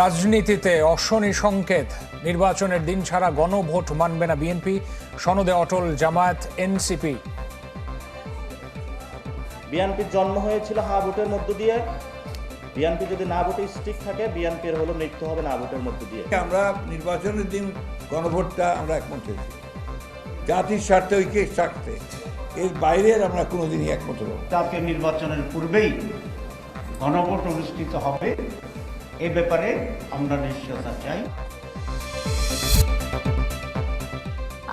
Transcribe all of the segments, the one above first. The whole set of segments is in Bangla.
রাজনীতিতে অশনি সংকেত। নির্বাচনের দিন ছাড়া গণভোট মানবে না বিএনপি। সনদে অটল জামায়াত এনসিপি। বিএনপির জন্ম হয়েছিল হা ভোটের মধ্য দিয়ে। বিএনপি যদি না ভোটে স্টিক থাকে বিএনপির হলো মৃত্যু হবে না ভোটের মধ্য দিয়ে। আমরা নির্বাচনের দিন গণভোটটা আমরা একমত হয়েছি। জাতির স্বার্থে ঐক্যে স্বার্থে। এর বাইরের আমরা কোনোদিনই একমত হব। নির্বাচনের পূর্বেই গণভোট অনুষ্ঠিত হবে। এ ব্যাপারে আমরা নিশ্চয়তা চাই।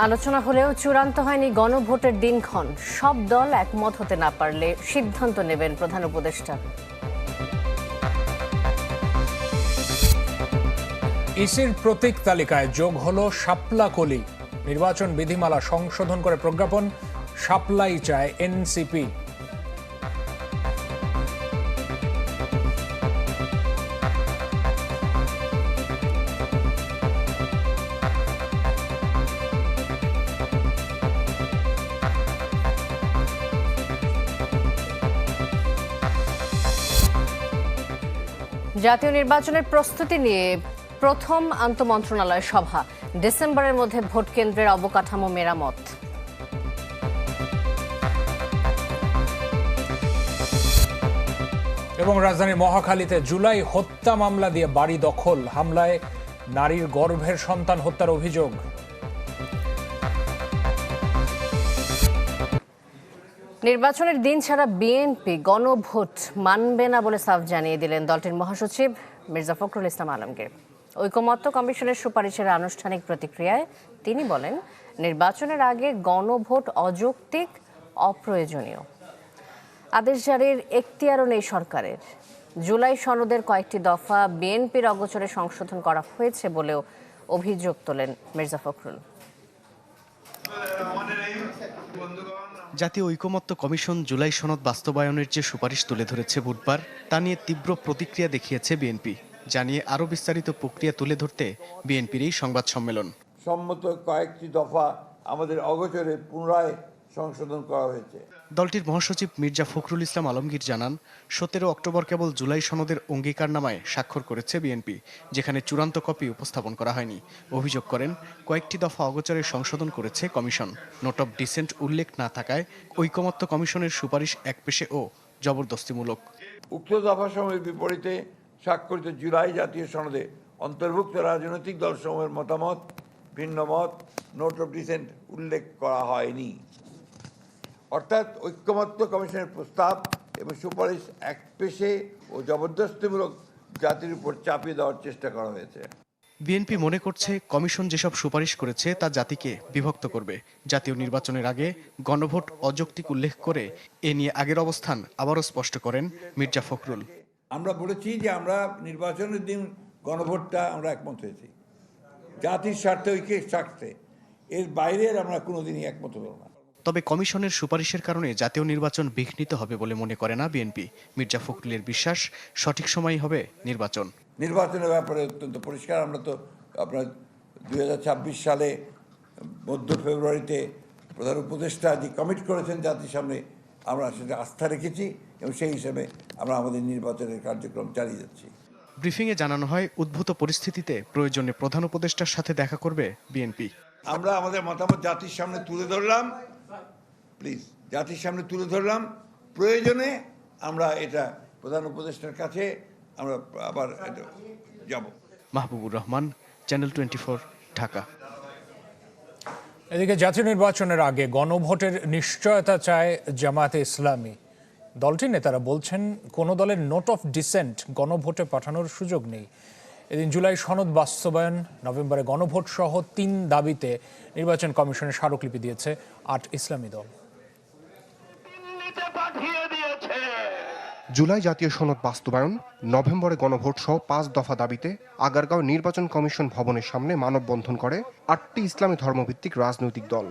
আলোচনা হলেও চূড়ান্ত হয়নি গণভোটের দিনক্ষণ। সব দল একমত হতে না পারলে সিদ্ধান্ত নেবেন প্রধান উপদেষ্টা। ইসির প্রতীক তালিকায় যোগ হলো শাপলা কলি। নির্বাচন বিধিমালা সংশোধন করে প্রজ্ঞাপন শাপলাই চায় এনসিপি। জাতীয় নির্বাচনের প্রস্তুতি নিয়ে প্রথম আন্তমন্ত্রণালয় সভা, ডিসেম্বরের মধ্যে ভোট কেন্দ্রের অবকাঠামো মেরামত। এবং রাজধানীর মহাখালীতে জুলাই হত্যা মামলা দিয়ে বাড়ি দখল, হামলায় নারীর গর্ভের সন্তান হত্যার অভিযোগ। নির্বাচনের দিন ছাড়া বিএনপি গণভোট মানবে না বলে সাফ জানিয়ে দিলেন দলটির মহাসচিব মির্জা ফখরুল ইসলাম আলমগীর। ঐকমত্য কমিশনের সুপারিশের আনুষ্ঠানিক প্রতিক্রিয়ায় তিনি বলেন, নির্বাচনের আগে গণভোট অযৌক্তিক, অপ্রয়োজনীয়। আদেশ জারির এখতিয়ারও নেই সরকারের। জুলাই সনদের কয়েকটি দফা বিএনপির অগোচরে সংশোধন করা হয়েছে বলেও অভিযোগ তোলেন মির্জা ফখরুল। জাতীয় ঐকমত্য কমিশন জুলাই সনদ বাস্তবায়নের যে সুপারিশ তুলে ধরেছে বুধবার, তা নিয়ে তীব্র প্রতিক্রিয়া দেখিয়েছে বিএনপি, জানিয়ে আরও বিস্তারিত প্রক্রিয়া তুলে ধরতে বিএনপির এই সংবাদ সম্মেলন। সম্মত কয়েকটি দফা আমাদের অগোচরে পুনরায় সংশোধন করা হয়েছে। দলটির মহাসচিব মির্জা ফখরুল ইসলাম আলমগীর জানান সতেরো অক্টোবর কেবল জুলাই সনদের অঙ্গীকারনামায় স্বাক্ষর করেছে বিএনপি যেখানে চূড়ান্ত কপি উপস্থাপন করা হয়নি। অভিযোগ করেন কয়েকটি দফা অগোচরে সংশোধন করেছে কমিশন। নোট অব ডিসেন্ট উল্লেখ না থাকায় ঐকমত্য কমিশনের সুপারিশ একপেশে ও জবরদস্তিমূলক। উক্ত দফাসমূহের বিপরীতে স্বাক্ষরিত জুলাই জাতীয় সনদে অন্তর্ভুক্ত রাজনৈতিক দলসমূহের মতামত ভিন্ন মত নোট অফ ডিসেন্ট উল্লেখ করা হয়নি। অর্থাৎ ঐক্যমত্য কমিশনের প্রস্তাব এবং সুপারিশ এক পেশে ও জবরদস্তিমূলক জাতির উপর চাপিয়ে দেওয়ার চেষ্টা করা হয়েছে। বিএনপি মনে করছে কমিশন যেসব সুপারিশ করেছে তা জাতিকে বিভক্ত করবে। জাতীয় নির্বাচনের আগে গণভোট অযৌক্তিক উল্লেখ করে এ নিয়ে আগের অবস্থান আবারও স্পষ্ট করেন মির্জা ফখরুল। আমরা বলেছি যে আমরা নির্বাচনের দিন গণভোটটা আমরা একমত হয়েছি। জাতির স্বার্থে ঐক্যের স্বার্থে। এর বাইরের আমরা কোনোদিনই একমত হব না। তবে কমিশনের সুপারিশের কারণে জাতীয় নির্বাচন বিঘ্নিত হবে বলে মনে করে না বিএনপি। মির্জা ফখরুলের বিশ্বাস সঠিক সময়ই হবে নির্বাচন। নির্বাচনের ব্যাপারে অত্যন্ত পরিষ্কার। আমরা তো আপনার দুই সালে মধ্য ফেব্রুয়ারিতে প্রধান উপদেষ্টা যে কমিট করেছেন জাতির সামনে আমরা সেটা আস্থা রেখেছি এবং সেই হিসেবে আমরা আমাদের নির্বাচনের কার্যক্রম চালিয়ে যাচ্ছি। ব্রিফিংয়ে জানানো হয় উদ্ভূত পরিস্থিতিতে প্রয়োজনে প্রধান উপদেষ্টার সাথে দেখা করবে বিএনপি। আমরা আমাদের মতামত জাতির সামনে তুলে ধরলাম। প্লিজ জাতির সামনে তুলে ধরলাম। প্রয়োজনে আমরা এটা প্রধান উপদেষ্টার কাছে আমরা আবার যাব। Mahbubur Rahman channel twenty Dhaka. এদিকে জাতীয় নির্বাচনের আগে গণভোটের নিশ্চয়তা চায় জামায়াতে ইসলামী। দলটির নেতারা বলছেন কোনো দলের নোট অফ ডিসেন্ট গণভোটে পাঠানোর সুযোগ নেই। এদিন জুলাই সনদ বাস্তবায়ন নভেম্বরে গণভোট সহ তিন দাবিতে নির্বাচন কমিশনের স্মারকলিপি দিয়েছে আট ইসলামী দল। জুলাই জাতীয় সনদ বাস্তবায়ন, নভেম্বরে গণভোট সহ পাঁচ দফা দাবিতে আগারগাঁও নির্বাচন কমিশন ভবনের সামনে মানববন্ধন করে আটটি ইসলামী ধর্মভিত্তিক রাজনৈতিক দল।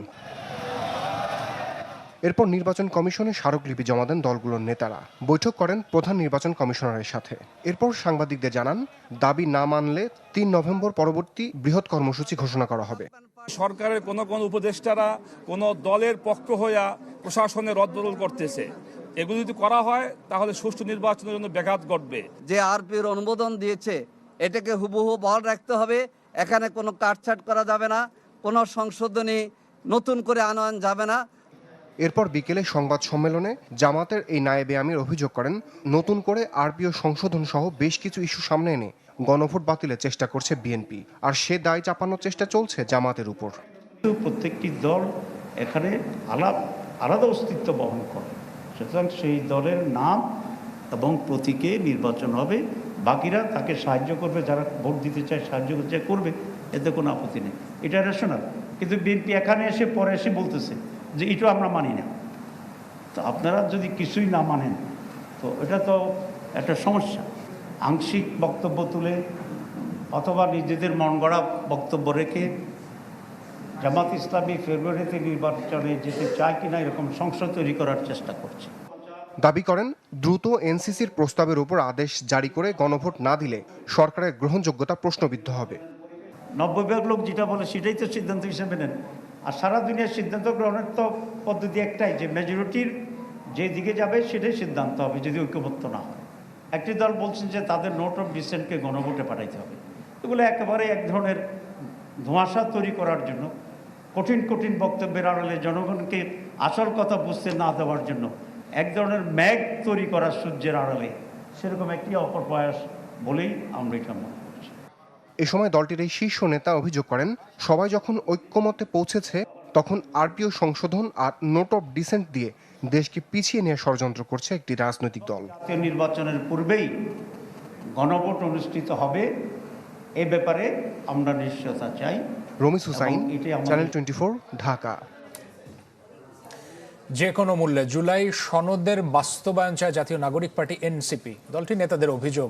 এরপর নির্বাচন কমিশনে স্মারকলিপি জমা দেন দলগুলোর নেতারা। বৈঠক করেন প্রধান নির্বাচন কমিশনারের সাথে। এরপর সাংবাদিকদের জানান, দাবি না মানলে তিন নভেম্বর পরবর্তী বৃহৎ কর্মসূচি ঘোষণা করা হবে। সরকারের কোন কোন উপদেষ্টারা কোন দলের পক্ষ হইয়া প্রশাসনে রদবদল করতেছে। এগুলো যদি করা হয় তাহলে সুষ্ঠু নির্বাচনের জন্য ব্যাঘাত ঘটবে। যে আরপির অনুমোদন দিয়েছে এটাকে হুবহু বহাল রাখতে হবে। এখানে কোনো কাটছাট করা যাবে না কোনো সংশোধনী নতুন করে আনয়ন যাবে না। এরপর বিকেলে সংবাদ সম্মেলনে জামাতের এই নায়েবে আমির অভিযোগ করেন নতুন করে আরপিও সংশোধন সহ বেশ কিছু ইস্যু সামনে এনে গণভোট বাতিলের চেষ্টা করছে বিএনপি। আর সে দায় চাপানোর চেষ্টা চলছে জামাতের উপর। প্রত্যেকটি দল এখানে আলাপ, আলাদা অস্তিত্ব বহন করে। সুতরাং সেই দলের নাম এবং প্রতীকে নির্বাচন হবে। বাকিরা তাকে সাহায্য করবে, যারা ভোট দিতে চায় সাহায্য করতে চায় করবে। এতে কোনো আপত্তি নেই। এটা রেশনাল কিন্তু বিএনপি এখানে এসে, পরে এসে বলতেছে যে এটাও আমরা মানি না। তো আপনারা যদি কিছুই না মানেন, তো এটা তো একটা সমস্যা। আংশিক বক্তব্য তুলে অথবা নিজেদের মন গড়া বক্তব্য রেখে জামাত ইসলামী ফেব্রুয়ারিতে নির্বাচনে যেতে চায় কিনা এরকম সংসদ তৈরি করার চেষ্টা করছে। দাবি করেন দ্রুত এনসিসির প্রস্তাবের উপর আদেশ জারি করে গণভোট না দিলে সরকারের গ্রহণযোগ্যতা প্রশ্নবিদ্ধ হবে। নব্বই ভাগ লোক যেটা বলে সেটাই তো সিদ্ধান্ত হিসেবে নেন। আর সারা দুনিয়ার সিদ্ধান্ত গ্রহণের তো পদ্ধতি একটাই যে মেজরিটির যে দিকে যাবে সেটাই সিদ্ধান্ত হবে যদি ঐক্যবদ্ধ না হয়। একটি দল বলছেন যে তাদের নোট অফ ডিসেন্টকে গণভোটে পাঠাইতে হবে। এগুলো একেবারে এক ধরনের ধোঁয়াশা তৈরি করার জন্য, কঠিন কঠিন বক্তব্যের আড়ালে জনগণকে আসল কথা বুঝতে না দেওয়ার জন্য এক ধরনের ম্যাগ তৈরি করা সূর্যের আড়ালে সেরকম একটি অপপ্রয়াস বলেই আমরা এটা মনে করছি। এ সময় দলটির এই শীর্ষ নেতা অভিযোগ করেন, সবাই যখন ঐক্যমতে পৌঁছেছে, তখন আরপিও সংশোধন আর নোট অফ ডিসেন্ট দিয়ে দেশকে পিছিয়ে নিয়ে ষড়যন্ত্র করছে একটি রাজনৈতিক দল। নির্বাচনের পূর্বেই গণভোট অনুষ্ঠিত হবে। এ ব্যাপারে আমরা নিশ্চয়তা চাই। Ramis Hussain channel twenty Dhaka. যে কোনো মূল্যে জুলাই সনদের বাস্তবায়ন চায় জাতীয় নাগরিক পার্টি এনসিপি। দলটির নেতাদের অভিযোগ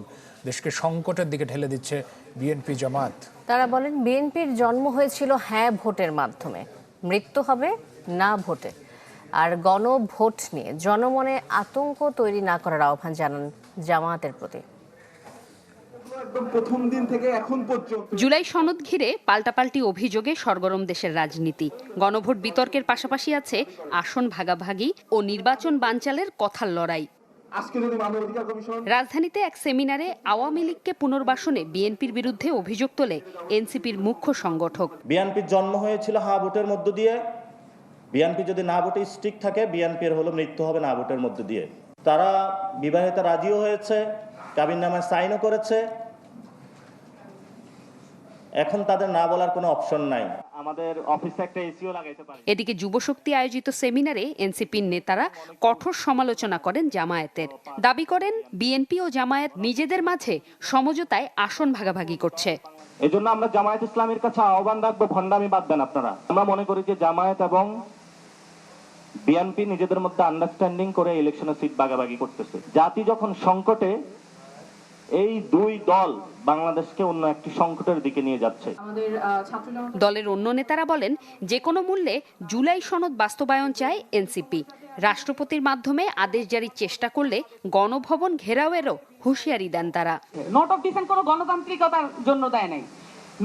দেশকে সংকটের দিকে ঠেলে দিচ্ছে বিএনপি জামাত। তারা বলেন বিএনপির জন্ম হয়েছিল হ্যাঁ ভোটের মাধ্যমে। মৃত্যু হবে না ভোটে। আর গণভোট নিয়ে জনমনে আতঙ্ক তৈরি না করার আহ্বান জানান জামায়াতের প্রতি। জুলাই সনদ ঘিরে পাল্টাপাল্টি অভিযোগে সরগরম দেশের রাজনীতি। গণভোট বিতর্কের পাশাপাশি আছে আসন ভাগাভাগি ও নির্বাচন বানচালের কথার লড়াই। রাজধানীতে এক সেমিনারে আওয়ামী লীগকে পুনর্বাসনে বিএনপির বিরুদ্ধে অভিযোগ তোলে এনসিপির মুখ্য সংগঠক। বিএনপির জন্ম হয়েছিল হা ভোটের মধ্য দিয়ে। বিএনপি যদি না ভোটে স্টিক থাকে বিএনপির হলো মৃত্যু হবে না ভোটের মধ্যে দিয়ে। তারা বিবাহিত রাজিও হয়েছে কাবিন নামায় সাইনও করেছে। এখন তাদের না বলার কোনো অপশন নাই। আমাদের অফিসে একটা এসিও লাগাইতে পারি এদিকে যুবশক্তি আয়োজিত সেমিনারে এনসিপির নেতারা কঠোর সমালোচনা করেন জামায়াতের। দাবি করেন বিএনপি ও জামায়াত নিজেদের মাঝে সমঝোতায় আসন ভাগাভাগি করছে। এই জন্য আমরা জামায়াত ইসলামের কাছে আহ্বান রাখব ভণ্ডামি বাদ দেন আপনারা। আমরা মনে করি যে জামায়াত এবং বিএনপি নিজেদের মধ্যে আন্ডারস্ট্যান্ডিং করে ইলেকশনে সিট ভাগাভাগি করতেছে। জাতি যখন সংকটে এই দুই দল বাংলাদেশকে অন্য একটি সংকটের দিকে নিয়ে যাচ্ছে। দলের অন্য নেতারা বলেন যে কোনো মূল্যে জুলাই সনদ বাস্তবায়ন চায় এনসিপি রাষ্ট্রপতির মাধ্যমে আদেশ জারির চেষ্টা করলে গণভবন ঘেরাওয়েরও হুঁশিয়ারি দেন তারা। নোট অফ ডিসেন্ট কোনো গণতান্ত্রিকতার জন্য দেয় নাই।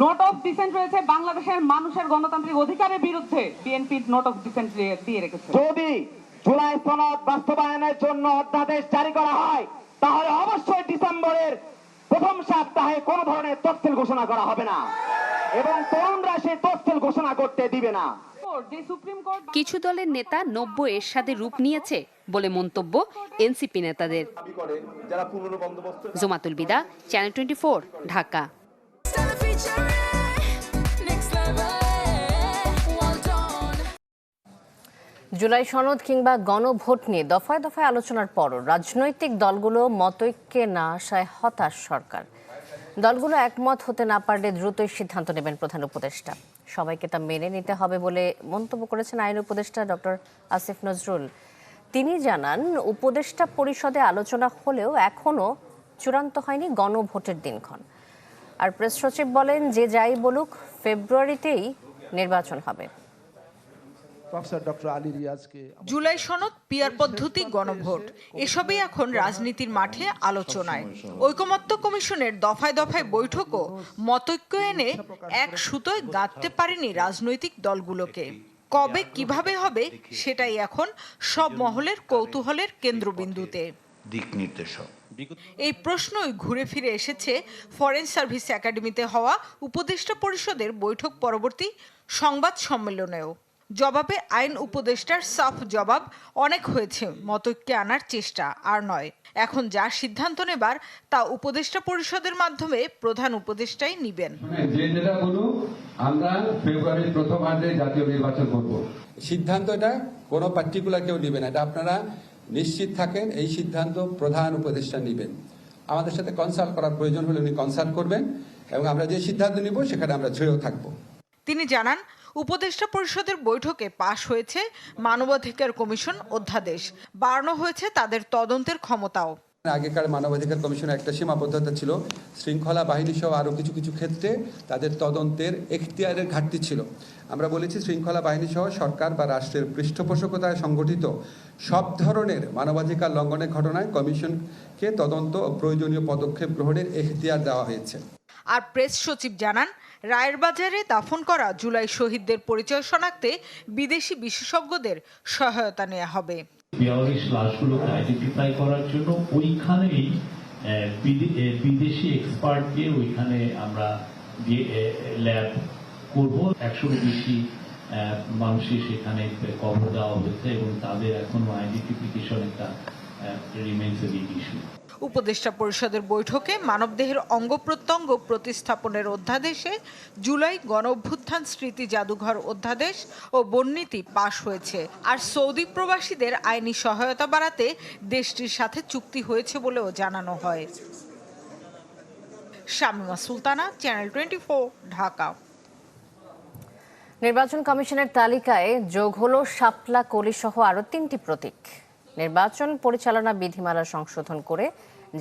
নোট অফ ডিসেন্ট রয়েছে বাংলাদেশের মানুষের গণতান্ত্রিক অধিকারের বিরুদ্ধে। বিএনপি নোট অফ ডিসেন্ট দিয়ে রেখেছে। যদি জুলাই সনদ বাস্তবায়নের জন্য অধ্যাদেশ জারি করা হয় তাহলে অবশ্যই ডিসেম্বরের প্রথম সপ্তাহে কোন ধরনের তফসিল ঘোষণা করা হবে না। এবং তরুণরা সেই তফসিল ঘোষণা করতে দিবে না। যে সুপ্রিম কোর্ট কিছু দলের নেতা নব্য এরশাদে রূপ নিয়েছে বলে মন্তব্য এনসিপি নেতাদের। জোমাতুল বিদা চ্যানেল টোয়েন্টি ঢাকা। জুলাই সনদ কিংবা গণভোট নিয়ে দফায় দফায় আলোচনার পরও রাজনৈতিক দলগুলো মতৈক্যে না আসায় হতাশ সরকার। দলগুলো একমত হতে না পারলে দ্রুতই সিদ্ধান্ত নেবেন প্রধান উপদেষ্টা। সবাইকে তা মেনে নিতে হবে বলে মন্তব্য করেছেন আইন উপদেষ্টা ডক্টর আসিফ নজরুল। তিনি জানান, উপদেষ্টা পরিষদে আলোচনা হলেও এখনও চূড়ান্ত হয়নি গণভোটের দিনক্ষণ। আর প্রেস সচিব বলেন যে যাই বলুক ফেব্রুয়ারিতেই নির্বাচন হবে। জুলাই সনদ পিয়ার পদ্ধতি গণভোট এসবই এখন রাজনীতির মাঠে আলোচনায়। ঐকমত্য কমিশনের দফায় দফায় বৈঠকও মতৈক্য এনে এক সুতোয় গাঁথতে পারেনি রাজনৈতিক দলগুলোকে। কবে কীভাবে হবে সেটাই এখন সব মহলের কৌতূহলের কেন্দ্রবিন্দুতে। দিক নির্দেশক। এই প্রশ্নই ঘুরে ফিরে এসেছে ফরেন সার্ভিস একাডেমিতে হওয়া উপদেষ্টা পরিষদের বৈঠক পরবর্তী সংবাদ সম্মেলনেও। জবাবে আইন উপদেষ্টার সাফ জবাব অনেক হয়েছে মতৈক্যে আনার চেষ্টা আর নয়। এখন যা সিদ্ধান্ত নেবার তা উপদেষ্টা পরিষদের মাধ্যমে প্রধান উপদেষ্টাই নিবেন। যে যেটা বলুক আমরা ফেব্রুয়ারির প্রথমার্ধে জাতীয় নির্বাচন করব। সিদ্ধান্তটা কোনো পার্টিকুলার কেউ নেবে না। এটা আপনারা নিশ্চিত থাকেন, এই সিদ্ধান্ত প্রধান উপদেষ্টা নেবেন। আমাদের সাথে কনসাল্ট করার প্রয়োজন হলে উনি কনসাল্ট করবেন এবং আমরা যে সিদ্ধান্ত নিব, সেখানে আমরা ঝয়েও থাকব। তিনি জানান, উপদেষ্টা পরিষদের বৈঠকে পাশ হয়েছে মানবাধিকার কমিশন অধ্যাদেশ। বাড়ানো হয়েছে তাদের তদন্তের ক্ষমতাও। আগেকার মানবাধিকার কমিশনের একটা সীমাবদ্ধতা ছিল। শৃঙ্খলা বাহিনী সহ আরও কিছু কিছু ক্ষেত্রে তাদের তদন্তের এখতিয়ারের ঘাটতি ছিল। আমরা বলেছি শৃঙ্খলা বাহিনী সহ সরকার বা রাষ্ট্রের পৃষ্ঠপোষকতায় সংগঠিত সব ধরনের মানবাধিকার লঙ্ঘনের ঘটনায় কমিশনকে তদন্ত ও প্রয়োজনীয় পদক্ষেপ গ্রহণের এখতিয়ার দেওয়া হয়েছে। আর প্রেস সচিব জানান রায়ের বাজারে দাফন করা জুলাই শহীদদের পরিচয় শনাক্তে বিদেশি বিশেষজ্ঞদের সহায়তা নেওয়া হবে। বেয়াল্লিশ লাশগুলোকে আইডেন্টিফাই করার জন্য ওইখানেই বিদেশি এক্সপার্ট দিয়ে ওইখানে আমরা ল্যাব করব। একশো বেশি মানুষের সেখানে কবর দেওয়া হয়েছে এবং তাদের এখনও আইডেন্টিফিকেশন একটা রিমেন্স ইস্যু উপদেষ্টা পরিষদের বৈঠকে মানবদেহের অঙ্গ প্রত্যঙ্গ প্রতিস্থাপনের অধ্যাদেশে জুলাই গণ অভ্যুত্থান স্মৃতি জাদুঘর অধ্যাদেশ ও বর্ণিতি পাশ হয়েছে। আর সৌদি প্রবাসীদের আইনি সহায়তা বাড়াতে দেশটির সাথে চুক্তি হয়েছে বলেও জানানো হয়। Shamima Sultana, channel twenty Dhaka. নির্বাচন কমিশনের তালিকায় যোগ হলো শাপলা কলি সহ আরও তিনটি প্রতীক। নির্বাচন পরিচালনা বিধিমালা সংশোধন করে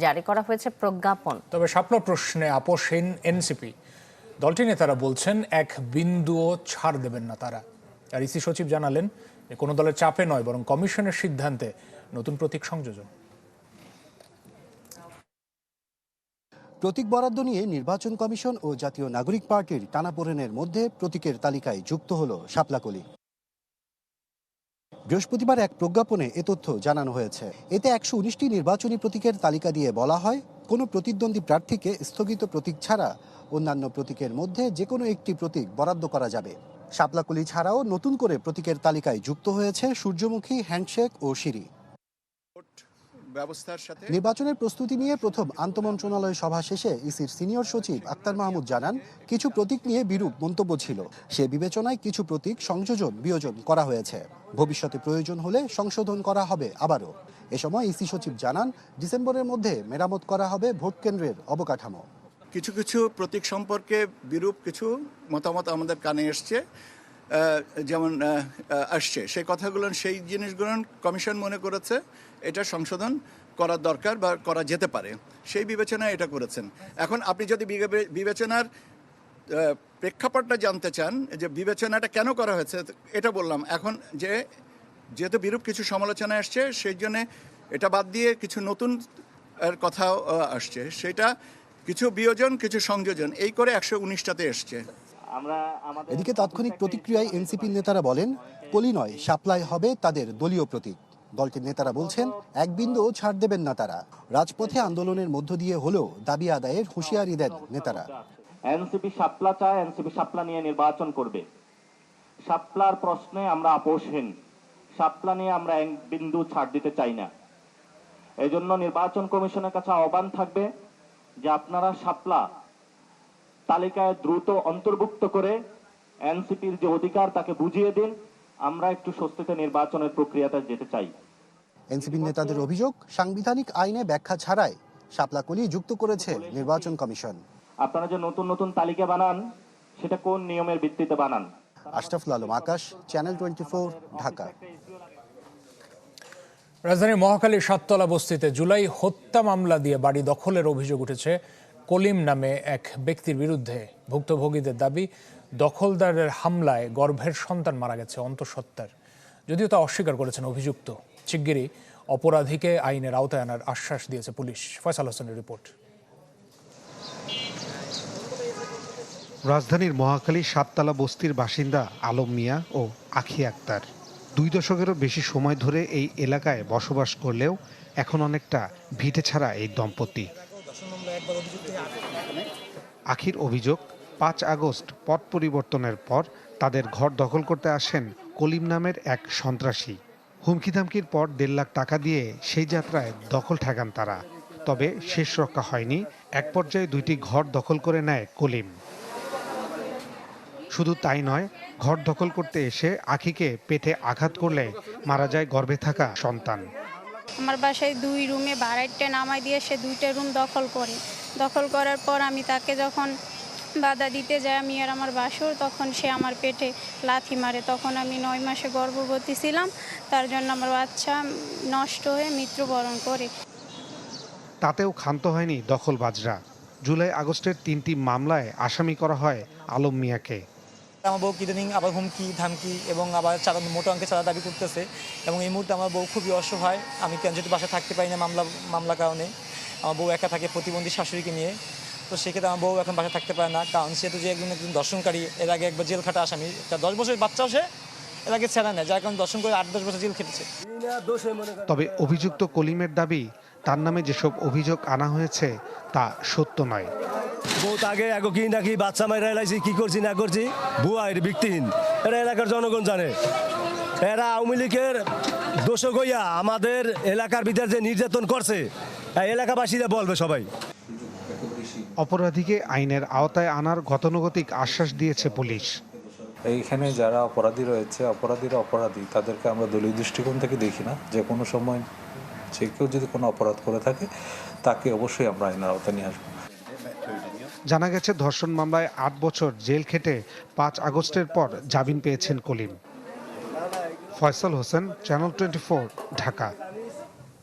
জারি করা হয়েছে প্রজ্ঞাপন। তবে স্বপ্ন প্রশ্নে আপোষহীন এনসিপি। দলটি নেতারা বলছেন এক বিন্দুও ছাড় দেবেন না তারা। আর ইসি সচিব জানালেন যে কোনো দলের চাপে নয় বরং কমিশনের সিদ্ধান্তে নতুন প্রতীক সংযোজন। প্রতীক বরাদ্দ নিয়ে নির্বাচন কমিশন ও জাতীয় নাগরিক পার্টির টানাপোড়েনের মধ্যে প্রতীকের তালিকায় যুক্ত হল শাপলাকলি। বৃহস্পতিবার এক প্রজ্ঞাপনে এ তথ্য জানানো হয়েছে। এতে একশো উনিশটি নির্বাচনী প্রতীকের তালিকা দিয়ে বলা হয়, কোনো প্রতিদ্বন্দ্বী প্রার্থীকে স্থগিত প্রতীক ছাড়া অন্যান্য প্রতীকের মধ্যে যে কোনো একটি প্রতীক বরাদ্দ করা যাবে। শাপলাকুলি ছাড়াও নতুন করে প্রতীকের তালিকায় যুক্ত হয়েছে সূর্যমুখী, হ্যান্ডশেক ও সিঁড়ি। ব্যবস্থার সাথে নির্বাচনের প্রস্তুতি নিয়ে প্রথম আন্তমন্ত্রণালয় সভা শেষে ইসির সিনিয়র সচিব আক্তার মাহমুদ জানান কিছু প্রতীক নিয়ে বিরূপ মন্তব্য ছিল। সে বিবেচনায় কিছু প্রতীক সংযোজন বিয়োজন করা হয়েছে। ভবিষ্যতে প্রয়োজন হলে সংশোধন করা হবে আবারও। এ সময় ইসি সচিব জানান ডিসেম্বরের মধ্যে মেরামত করা হবে ভোট কেন্দ্রের অবকাঠামো। কিছু কিছু প্রতীক সম্পর্কে বিরূপ কিছু মতামত আমাদের কানে এসছে যেমন আসছে। সেই কথাগুলো সেই জিনিসগুলো কমিশন মনে করেছে। এটা সংশোধন করার দরকার বা করা যেতে পারে। সেই বিবেচনায় এটা করেছেন। এখন আপনি যদি বিবেচনার প্রেক্ষাপটটা জানতে চান যে বিবেচনাটা কেন করা হয়েছে এটা বললাম। এখন যে যেহেতু বিরূপ কিছু সমালোচনা আসছে সেই জন্যে এটা বাদ দিয়ে কিছু নতুন এর কথাও আসছে। সেটা কিছু বিয়োজন কিছু সংযোজন এই করে একশো উনিশটাতে এসছে। এদিকে তাৎক্ষণিক প্রতিক্রিয়ায় এনসিপির নেতারা বলেন কলি নয় সাপ্লাই হবে তাদের দলীয় প্রতীক। দলটির নেতারা বলছেন, এক বিন্দুও ছাড় দেবেন না তারা। রাজপথে আন্দোলনের মধ্য দিয়ে হলেও দাবি আদায়ের হুঁশিয়ারি দেন নেতারা। এনসিপি শাপলা চায়, এনসিপি শাপলা নিয়ে নির্বাচন করবে। সাপলার প্রশ্নে আমরা আপোষহীন। সাপলা নিয়ে আমরা এক বিন্দু ছাড় দিতে চাই না। এই জন্য নির্বাচন কমিশনের কাছে আহ্বান থাকবে যে আপনারা সাপলা তালিকায় দ্রুত অন্তর্ভুক্ত করে এনসিপির যে অধিকার তাকে বুঝিয়ে দিন। আমরা একটু স্বস্তিতে নির্বাচনের প্রক্রিয়াতে যেতে চাই। এনসিপির নেতাদের অভিযোগ সাংবিধানিক আইনে ব্যাখ্যা ছাড়াই শাপলাকলি যুক্ত করেছে নির্বাচন কমিশন। আপনারা যে নতুন নতুন তালিকা বানান সেটা কোন নিয়মের ভিত্তিতে বানান? Ashraful Alam Akash channel twenty Dhaka. রাজধানীর মহাখালীর সাততলা বস্তিতে জুলাই হত্যা মামলা দিয়ে বাড়ি দখলের অভিযোগ উঠেছে কলিম নামে এক ব্যক্তির বিরুদ্ধে। ভুক্তভোগীদের দাবি দখলদারের হামলায় গর্ভের সন্তান মারা গেছে অন্তঃসত্ত্বার। যদিও তা অস্বীকার করেছেন অভিযুক্ত। শিগগিরই অপরাধীকে আইনের আওতায় আনার আশ্বাস দিয়েছে পুলিশ। ফয়সাল হোসেনের রিপোর্ট। রাজধানীর মহাখালী সাততলা বস্তির বাসিন্দা আলম মিয়া ও আখি আক্তার দুই দশকেরও বেশি সময় ধরে এই এলাকায় বসবাস করলেও এখন অনেকটা ভিটে ছাড়া এই দম্পতি। আখির অভিযোগ, পাঁচ আগস্ট পট পরিবর্তনের পর তাদের ঘর দখল করতে আসেন কলিম নামের এক সন্ত্রাসী। হুমকি ধামকির পর দেড় লাখ টাকা দিয়ে সেই যাত্রায় দখল ঠেকান তারা। তবে শেষ রক্ষা হয়নি। এক পর্যায়ে দুইটি ঘর দখল করে নেয় কলিম। শুধু তাই নয়, ঘর দখল করতে এসে আখিকে পেটে আঘাত করলে মারা যায় গর্ভে থাকা সন্তান। আমার বাসায় দুই রুমে ভাড়াইটে নামাই দিয়ে সে দুইটা রুম দখল করে। দখল করার পর আমি তাকে যখন বাধা দিতে যায় আমি আর আমার বাসুর তখন সে আমার পেটে লাথি মারে। তখন আমি নয় মাসে গর্ভবতী ছিলাম তার জন্য আমার বাচ্চা নষ্ট হয়ে মৃত্যুবরণ করে। তাতেও ক্ষান্ত হয়নি দখলবাজরা। জুলাই আগস্টের তিনটি মামলায় আসামি করা হয় আলম মিয়াকে। আমার বউ ইদানিং আবার হুমকি ধামকি এবং আবার চাঁদা মোটো অঙ্কে চাঁদা দাবি করতেছে এবং এই মুহূর্তে আমার বউ খুবই অসহায়। আমি কেন যেহেতু বাসায় থাকতে পারি না মামলা মামলা কারণে। আমার বউ একা থাকে প্রতিবন্ধী শাশুড়িকে নিয়ে। তো সেক্ষেত্রে আমার বউ এখন বাসায় থাকতে পারে না। কারণ সেহেতু যে একজন একজন দর্শনকারী এর আগে একবার জেল খাটা আসামি। তার দশ বছরের বাচ্চাও সে এর আগে ছেড়া নেয় যার কারণে দর্শন করে আট দশ বছর জেল খেটেছে। তবে অভিযুক্ত কলিমের দাবি তার নামে যেসব অভিযোগ আনা হয়েছে তা সত্য নয়। বহুত আগে আগে কি নাকি বাচ্চা মাইরা এলাইছি কি করছি না করছি? ভুয়া এর ভিত্তিহীন এরা এলাকার জনগণ জানে। এরা আওয়ামী লীগের দোষক হইয়া আমাদের এলাকার ভিতর যে নির্যাতন করছে এলাকাবাসীরা বলবে সবাই। অপরাধীকে আইনের আওতায় আনার গতানুগতিক আশ্বাস দিয়েছে পুলিশ। এইখানে যারা অপরাধী রয়েছে অপরাধীরা অপরাধী তাদেরকে আমরা দলীয় দৃষ্টিকোণ থেকে দেখি না। যে কোনো সময় যে কেউ যদি কোনো অপরাধ করে থাকে তাকে অবশ্যই আমরা আইনের আওতায় নিয়ে আসব। জানা গেছে ধর্ষণ মামলায় আট বছর জেল খেটে পাঁচ আগস্টের পর জামিন পেয়েছেন কলিম ফয়সাল হোসেন চ্যানেল টোয়েন্টি ঢাকা।